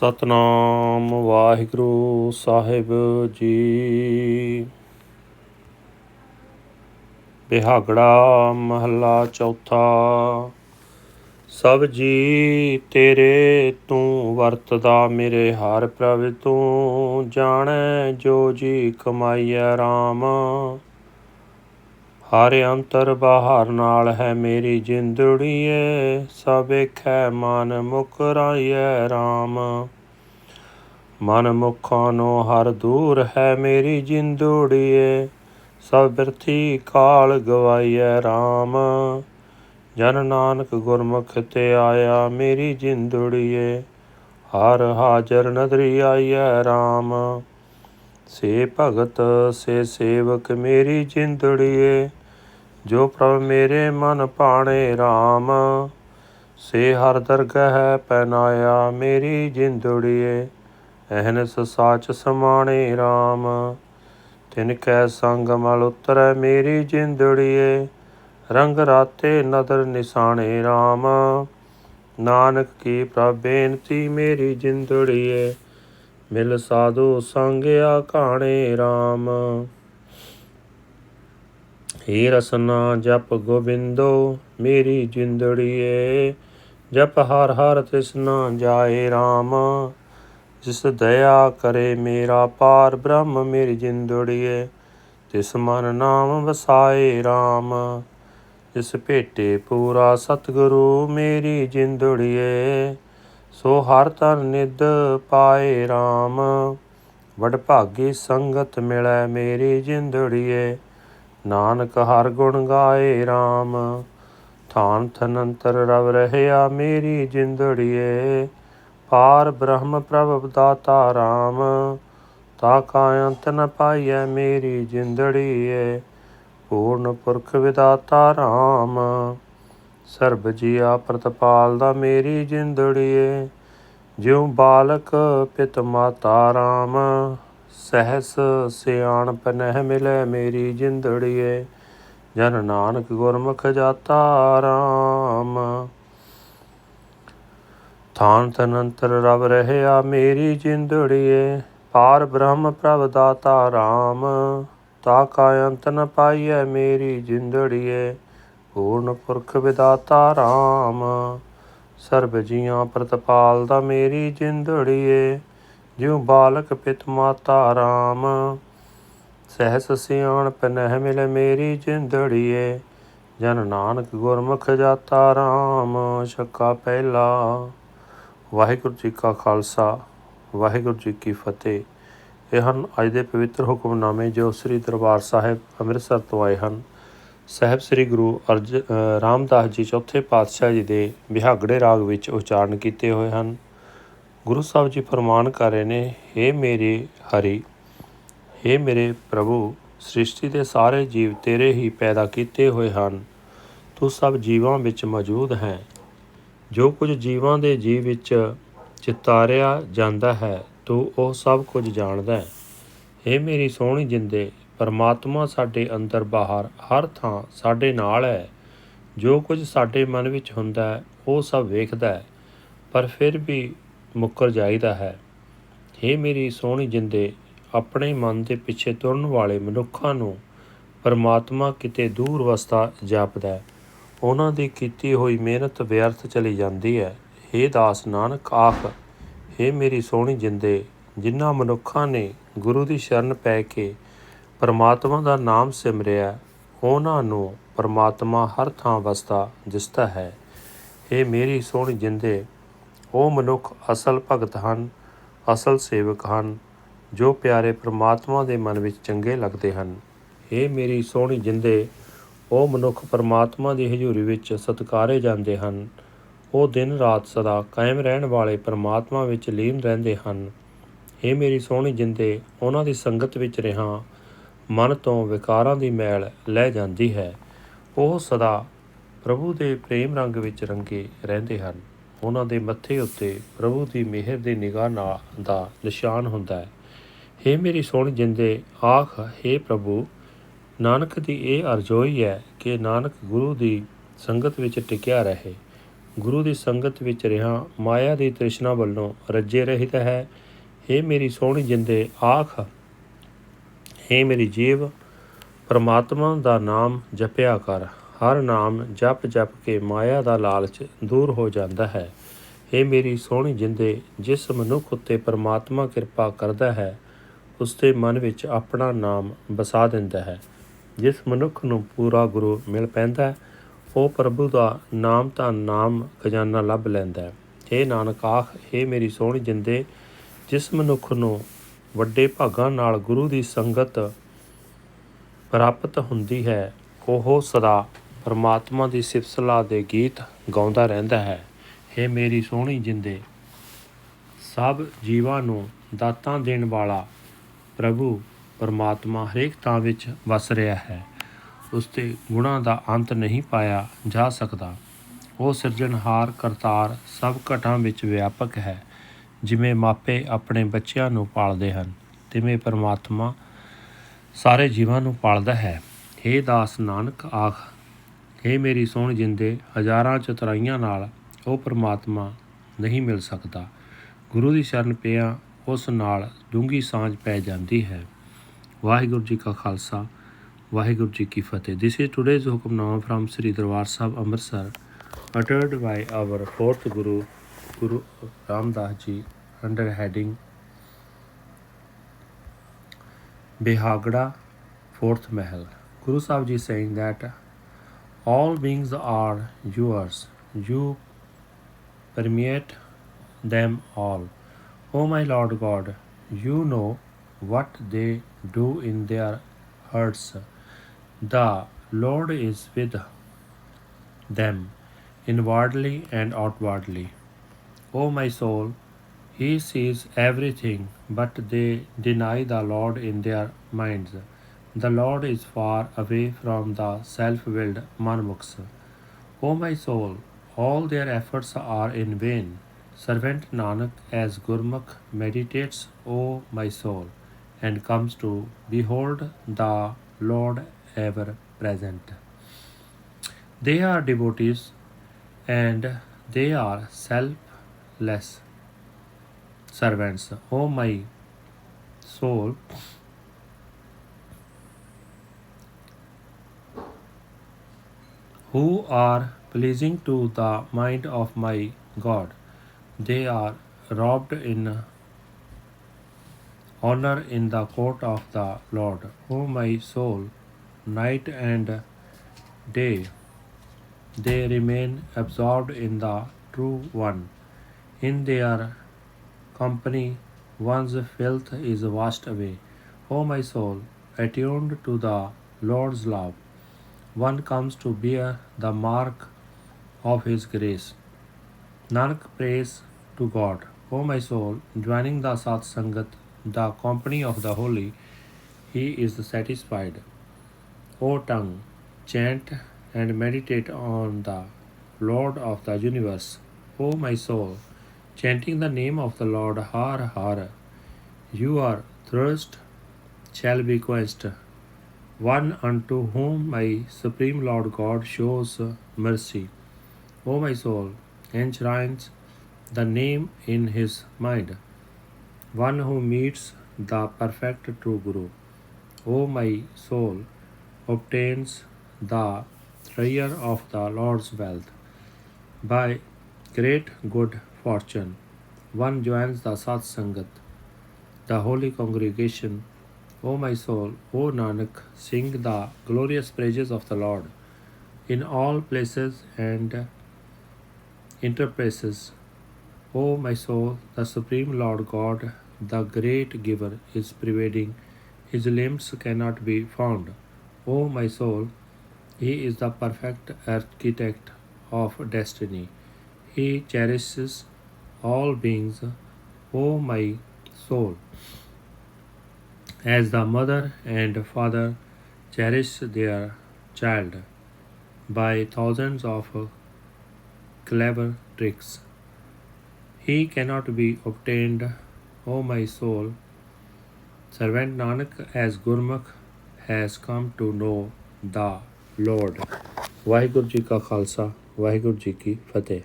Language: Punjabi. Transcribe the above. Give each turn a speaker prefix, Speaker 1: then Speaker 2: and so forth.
Speaker 1: ਸਤਨਾਮ ਵਾਹਿਗੁਰੂ ਸਾਹਿਬ ਜੀ। ਬਿਹਾਗੜਾ ਮਹੱਲਾ ਚੌਥਾ। ਸਭ ਜੀ ਤੇਰੇ ਤੂੰ ਵਰਤਦਾ ਮੇਰੇ ਹਰ ਪ੍ਰਭ ਤੂੰ, ਜਾਣੈ ਜੋ ਜੀ ਕਮਾਈਐ RAM ਹਰ ਅੰਤਰ ਬਾਹਰ ਨਾਲ ਹੈ ਮੇਰੀ ਜਿੰਦੜੀਏ, ਸਭ ਵੇਖੈ ਮਨ ਮੁਕਰਾਈਐ RAM ਮਨ ਮੁਖਾਂ ਨੂੰ ਹਰ ਦੂਰ ਹੈ ਮੇਰੀ ਜਿੰਦੜੀਏ, ਸਭ ਬਿਰਥੀ ਕਾਲ ਗਵਾਈਐ RAM ਜਨ ਨਾਨਕ ਗੁਰਮੁਖ ਤੇ ਆਇਆ ਮੇਰੀ ਜਿੰਦੜੀਏ, ਹਰ ਹਾਜ਼ਰ ਨਦਰੀ ਆਈਐ RAM ਸੇ ਭਗਤ, ਸੇ ਸੇਵਕ ਮੇਰੀ ਜਿੰਦੜੀਏ, ਜੋ ਪ੍ਰਭ ਮੇਰੇ ਮਨ ਭਾਣੇ RAM ਸੇ ਹਰ ਦਰਗਹਿ ਪੈਨਾਇਆ ਮੇਰੀ ਜਿੰਦੜੀਏ ਅਹਨਸ ਸਾਚ ਸਮਾਣੇ RAM ਤਿਨ ਕੈ ਸੰਗ ਮਲ ਉਤਰੈ ਮੇਰੀ ਜਿੰਦੜੀਏ, ਰੰਗ ਰਾਤੇ ਨਦਰ ਨਿਸ਼ਾਨੇ RAM ਨਾਨਕ ਕੀ ਪ੍ਰਭ ਬੇਨਤੀ ਮੇਰੀ ਜਿੰਦੜੀਏ ਮਿਲ ਸਾਧੂ ਸੰਗਿਆ ਕਾਣੇ RAM ਹੀ ਰਸਨਾ ਜਪ ਗੋਬਿੰਦੋ, ਮੇਰੀ ਜਿੰਦੜੀਏ, ਜਪ ਹਰ ਹਰ ਤਿਸਨਾ ਜਾਏ RAM ਜਿਸ ਦਇਆ ਕਰੇ ਮੇਰਾ ਪਾਰ ਬ੍ਰਹਮ ਮੇਰੀ ਜਿੰਦੜੀਏ, ਤਿਸ ਮਨ ਨਾਮ ਵਸਾਏ RAM ਜਿਸ ਭੇਟੇ ਪੂਰਾ ਸਤਿਗੁਰੂ ਮੇਰੀ ਜਿੰਦੜੀਏ ਸੋ ਹਰ ਤਨ ਨਿਦ ਪਾਏ RAM ਵਡ ਭਾਗੀ ਸੰਗਤ ਮਿਲੈ ਮੇਰੀ ਜਿੰਦੜੀਏ। ਨਾਨਕ ਹਰ ਗੁਣ ਗਾਏ RAM ਥਾਨ ਥਨੰਤਰ ਰਵ ਰਹਿਆ ਮੇਰੀ ਜਿੰਦੜੀਏ। ਪਾਰ ਬ੍ਰਹਮ ਪ੍ਰਭ ਦਾਤਾ RAM ਤਾ ਕਾ ਅੰਤ ਨ ਪਾਈਐ ਮੇਰੀ ਜਿੰਦੜੀਏ। ਪੂਰਨ ਪੁਰਖ ਵਿਦਾਤਾ RAM ਸਰਬ ਜੀਆ ਪ੍ਰਤਪਾਲ ਦਾ ਮੇਰੀ ਜਿੰਦੜੀਏ, ਜਿਉ ਬਾਲਕ ਪਿਤ ਮਾਤਾ RAM ਸਹਸ ਸਿਆਣਪ ਨਹਿ ਮਿਲੈ ਮੇਰੀ ਜਿੰਦੜੀਏ, ਜਨ ਨਾਨਕ ਗੁਰਮੁਖ ਜਾਤਾ RAM ਥਾਨ ਤਨੰਤਰ ਰਵ ਰਹਿਆ ਮੇਰੀ ਜਿੰਦੜੀਏ, ਪਾਰ ਬ੍ਰਹਮ ਪ੍ਰਭ ਦਾਤਾ RAM ਤਾ ਕਾ ਅੰਤ ਨ ਪਾਈਐ ਮੇਰੀ ਜਿੰਦੜੀਏ। ਪੂਰਨ ਪੁਰਖ ਵਿਦਾਤਾ RAM ਸਰਬ ਜੀਆਂ ਪ੍ਰਤਪਾਲ ਦਾ ਮੇਰੀ ਜਿੰਦੜੀਏ, ਜਿਉ ਬਾਲਕ ਪਿਤ ਮਾਤਾ RAM ਸਹਿਸ ਸਿਆਣ ਪਨਹਿ ਮਿਲੇ ਮੇਰੀ ਜਿੰਦੜੀਏ, ਜਨ ਨਾਨਕ ਗੁਰਮੁਖ ਜਾਤਾ RAM ਛੱਕਾ ਪਹਿਲਾ। ਵਾਹਿਗੁਰੂ ਜੀ ਕਾ ਖਾਲਸਾ, ਵਾਹਿਗੁਰੂ ਜੀ ਕੀ ਫਤਿਹ। ਇਹ ਹਨ ਅੱਜ ਦੇ ਪਵਿੱਤਰ ਹੁਕਮਨਾਮੇ ਜੋ ਸ੍ਰੀ ਦਰਬਾਰ ਸਾਹਿਬ ਅੰਮ੍ਰਿਤਸਰ ਤੋਂ ਆਏ ਹਨ। ਸਾਹਿਬ ਸ੍ਰੀ ਗੁਰੂ ਅਰਜ ਅ, ਰਾਮਦਾਸ ਜੀ ਚੌਥੇ ਪਾਤਸ਼ਾਹ ਜੀ ਦੇ ਬਿਹਾਗੜੇ ਰਾਗ ਵਿੱਚ ਉਚਾਰਨ ਕੀਤੇ ਹੋਏ ਹਨ ਗੁਰੂ ਸਾਹਿਬ ਜੀ ਫਰਮਾਨ ਕਰ ਰਹੇ ਨੇ हे ਮੇਰੇ ਹਰੀ हे ਮੇਰੇ ਪ੍ਰਭੂ ਸ੍ਰਿਸ਼ਟੀ ਦੇ ਸਾਰੇ ਜੀਵ ਤੇਰੇ ਹੀ ਪੈਦਾ ਕੀਤੇ ਹੋਏ ਹਨ ਤੂੰ ਸਭ ਜੀਵਾਂ ਵਿੱਚ ਮੌਜੂਦ ਹੈ ਜੋ ਕੁਝ ਜੀਵਾਂ ਦੇ ਜੀਵ ਵਿੱਚ ਚਿਤਾਰਿਆ ਜਾਂਦਾ ਹੈ ਤੂੰ ਉਹ ਸਭ ਕੁਝ ਜਾਣਦਾ ਹੈ हे ਮੇਰੀ ਸੋਹਣੀ ਜਿੰਦੇ ਪਰਮਾਤਮਾ ਸਾਡੇ ਅੰਦਰ ਬਾਹਰ ਹਰ ਥਾਂ ਸਾਡੇ ਨਾਲ ਹੈ ਜੋ ਕੁਝ ਸਾਡੇ ਮਨ ਵਿੱਚ ਹੁੰਦਾ ਹੈ ਉਹ ਸਭ ਵੇਖਦਾ ਹੈ ਪਰ ਫਿਰ ਵੀ ਮੁੱਕਰ ਜਾਈਦਾ ਹੈ हे ਮੇਰੀ ਸੋਹਣੀ ਜਿੰਦੇ ਆਪਣੇ ਮਨ ਦੇ ਪਿੱਛੇ ਤੁਰਨ ਵਾਲੇ ਮਨੁੱਖਾਂ ਨੂੰ ਪਰਮਾਤਮਾ ਕਿਤੇ ਦੂਰ ਵਸਦਾ ਜਾਪਦਾ ਹੈ ਉਹਨਾਂ ਦੀ ਕੀਤੀ ਹੋਈ ਮਿਹਨਤ ਵਿਅਰਥ ਚਲੀ ਜਾਂਦੀ ਹੈ हे ਦਾਸ ਨਾਨਕ ਆਖ हे ਮੇਰੀ ਸੋਹਣੀ ਜਿੰਦੇ ਜਿਨ੍ਹਾਂ ਮਨੁੱਖਾਂ ਨੇ ਗੁਰੂ ਦੀ ਸ਼ਰਨ ਪੈ ਕੇ ਪਰਮਾਤਮਾ ਦਾ ਨਾਮ ਸਿਮਰਿਆ ਉਹਨਾਂ ਨੂੰ ਪਰਮਾਤਮਾ ਹਰ ਥਾਂ ਵਸਦਾ ਦਿਸਦਾ ਹੈ। ਇਹ ਮੇਰੀ ਸੋਹਣੀ ਜਿੰਦੇ, ਉਹ ਮਨੁੱਖ ਅਸਲ ਭਗਤ ਹਨ, ਅਸਲ ਸੇਵਕ ਹਨ, ਜੋ ਪਿਆਰੇ ਪਰਮਾਤਮਾ ਦੇ ਮਨ ਵਿੱਚ ਚੰਗੇ ਲੱਗਦੇ ਹਨ। ਇਹ ਮੇਰੀ ਸੋਹਣੀ ਜਿੰਦੇ, ਉਹ ਮਨੁੱਖ ਪਰਮਾਤਮਾ ਦੀ ਹਜ਼ੂਰੀ ਵਿੱਚ ਸਤਕਾਰੇ ਜਾਂਦੇ ਹਨ। ਉਹ ਦਿਨ ਰਾਤ ਸਦਾ ਕਾਇਮ ਰਹਿਣ ਵਾਲੇ ਪਰਮਾਤਮਾ ਵਿੱਚ ਲੀਨ ਰਹਿੰਦੇ ਹਨ। ਇਹ ਮੇਰੀ ਸੋਹਣੀ ਜਿੰਦੇ, ਉਹਨਾਂ ਦੀ ਸੰਗਤ ਵਿੱਚ ਰਹਾ ਮਨ ਤੋਂ ਵਿਕਾਰਾਂ ਦੀ ਮੈਲ ਲੈ ਜਾਂਦੀ ਹੈ ਉਹ ਸਦਾ ਪ੍ਰਭੂ ਦੇ ਪ੍ਰੇਮ ਰੰਗ ਵਿੱਚ ਰੰਗੇ ਰਹਿੰਦੇ ਹਨ ਉਹਨਾਂ ਦੇ ਮੱਥੇ ਉੱਤੇ ਪ੍ਰਭੂ ਦੀ ਮਿਹਰ ਦੀ ਨਿਗਾਹ ਨਾਲ ਦਾ ਨਿਸ਼ਾਨ ਹੁੰਦਾ ਹੈ हे ਮੇਰੀ ਸੋਹਣੀ ਜਿੰਦੇ ਆਖ हे ਪ੍ਰਭੂ ਨਾਨਕ ਦੀ ਇਹ ਅਰਜ਼ੋਈ ਹੈ ਕਿ ਨਾਨਕ ਗੁਰੂ ਦੀ ਸੰਗਤ ਵਿੱਚ ਟਿਕਿਆ ਰਹੇ ਗੁਰੂ ਦੀ ਸੰਗਤ ਵਿੱਚ ਰਿਹਾ ਮਾਇਆ ਦੀ ਤ੍ਰਿਸ਼ਨਾ ਵੱਲੋਂ ਰੱਜੇ ਰਹਿਤ ਹੈ हे ਮੇਰੀ ਸੋਹਣੀ ਜਿੰਦੇ ਆਖ हे ਮੇਰੀ ਜੀਵ ਪਰਮਾਤਮਾ ਦਾ ਨਾਮ ਜਪਿਆ ਕਰ ਹਰ ਨਾਮ ਜਪ ਜਪ ਕੇ ਮਾਇਆ ਦਾ ਲਾਲਚ ਦੂਰ ਹੋ ਜਾਂਦਾ ਹੈ हे ਮੇਰੀ ਸੋਹਣੀ ਜਿੰਦੇ ਜਿਸ ਮਨੁੱਖ ਉੱਤੇ ਪਰਮਾਤਮਾ ਕਿਰਪਾ ਕਰਦਾ ਹੈ ਉਸ ਦੇ ਮਨ ਵਿੱਚ ਆਪਣਾ ਨਾਮ ਵਸਾ ਦਿੰਦਾ ਹੈ ਜਿਸ ਮਨੁੱਖ ਨੂੰ ਪੂਰਾ ਗੁਰੂ ਮਿਲ ਪੈਂਦਾ ਹੈ, ਉਹ ਪ੍ਰਭੂ ਦਾ ਨਾਮ ਤਾਂ ਨਾਮ ਖਜ਼ਾਨਾ ਲੱਭ ਲੈਂਦਾ ਹੈ हे ਨਾਨਕ ਆਖ हे ਮੇਰੀ ਸੋਹਣੀ ਜਿੰਦੇ ਜਿਸ ਮਨੁੱਖ ਨੂੰ ਵੱਡੇ ਭਾਗਾਂ ਨਾਲ ਗੁਰੂ ਦੀ ਸੰਗਤ ਪ੍ਰਾਪਤ ਹੁੰਦੀ ਹੈ, ਉਹ ਸਦਾ ਪਰਮਾਤਮਾ ਦੀ ਸਿਫਤ ਸਲਾਹ ਦੇ ਗੀਤ ਗਾਉਂਦਾ ਰਹਿੰਦਾ ਹੈ। हे ਮੇਰੀ ਸੋਹਣੀ ਜਿੰਦੇ, ਸਭ ਜੀਵਾਂ ਨੂੰ ਦਾਤਾਂ ਦੇਣ ਵਾਲਾ ਪ੍ਰਭੂ ਪਰਮਾਤਮਾ ਹਰੇਕ ਥਾਂ ਵਿੱਚ ਵਸ ਰਿਹਾ ਹੈ। ਉਸ ਤੇ ਗੁਣਾਂ ਦਾ ਅੰਤ ਨਹੀਂ ਪਾਇਆ ਜਾ ਸਕਦਾ। ਉਹ ਸਿਰਜਣਹਾਰ ਕਰਤਾਰ ਸਭ ਘਟਾਂ ਵਿੱਚ ਵਿਆਪਕ ਹੈ। ਜਿਵੇਂ ਮਾਪੇ ਆਪਣੇ ਬੱਚਿਆਂ ਨੂੰ ਪਾਲਦੇ ਹਨ, ਤਿਵੇਂ ਪਰਮਾਤਮਾ ਸਾਰੇ ਜੀਵਾਂ ਨੂੰ ਪਾਲਦਾ ਹੈ। हे ਦਾਸ ਨਾਨਕ, ਆਖ हे ਮੇਰੀ ਸੋਹਣ ਜਿੰਦੇ, ਹਜ਼ਾਰਾਂ ਚਤਰਾਈਆਂ ਨਾਲ ਉਹ ਪਰਮਾਤਮਾ ਨਹੀਂ ਮਿਲ ਸਕਦਾ। ਗੁਰੂ ਦੀ ਸ਼ਰਨ ਪਿਆ, ਉਸ ਨਾਲ ਡੂੰਗੀ ਸਾਂਝ ਪੈ ਜਾਂਦੀ ਹੈ। ਵਾਹਿਗੁਰੂ ਜੀ ਕਾ ਖਾਲਸਾ, ਵਾਹਿਗੁਰੂ ਜੀ ਕੀ ਫਤਿਹ। This is today's hukamnama from Sri Darbar Sahib, Amritsar, uttered by our fourth Guru Guru Ramdas ji under heading Behagda, fourth Mahal. Guru Sahib Ji saying that all beings are yours. You permeate them all. O my Lord God, you know what they do in their hearts. The Lord is with them inwardly and outwardly. O my soul, he sees everything, but they deny the Lord in their minds. The Lord is far away from the self willed Manmukhs. O my soul, all their efforts are in vain. Servant Nanak, as Gurmukh, meditates, O my soul, and comes to behold the Lord ever present. They are devotees and they are selfless servants. O my soul, who are pleasing to the mind of my God, they are robbed in honor in the court of the Lord. O my soul, night and day they remain absorbed in the true one. In their company, one's filth is washed away. O my soul, attuned to the Lord's love, one comes to bear the mark of His grace. Nanak prays to God. O my soul, joining the Sat Sangat, the company of the holy, he is satisfied. O tongue, chant and meditate on the Lord of the universe. O my soul, chanting the name of the Lord Har Har, your thirst shall be quenched. One unto whom my supreme Lord God shows mercy. O my soul, enshrines the name in his mind. One who meets the perfect true Guru. O my soul, obtains the treasure of the Lord's wealth. By great good fortune, one joins the Sat Sangat, the holy congregation. O my soul, O Nanak, sing the glorious praises of the Lord in all places and interplaces. O my soul, the Supreme Lord God, the great giver, is pervading. His limbs cannot be found. O my soul, he is the perfect architect of destiny. He cherishes all beings. O my soul, as the mother and father cherish their child by thousands of clever tricks. He cannot be obtained, O my soul. Servant Nanak, as Gurmukh, has come to know the Lord. Waheguru ji ਕਾ ਖਾਲਸਾ ਵਾਹਿਗੁਰੂ ਜੀ ਕੀ ਫਤਿਹ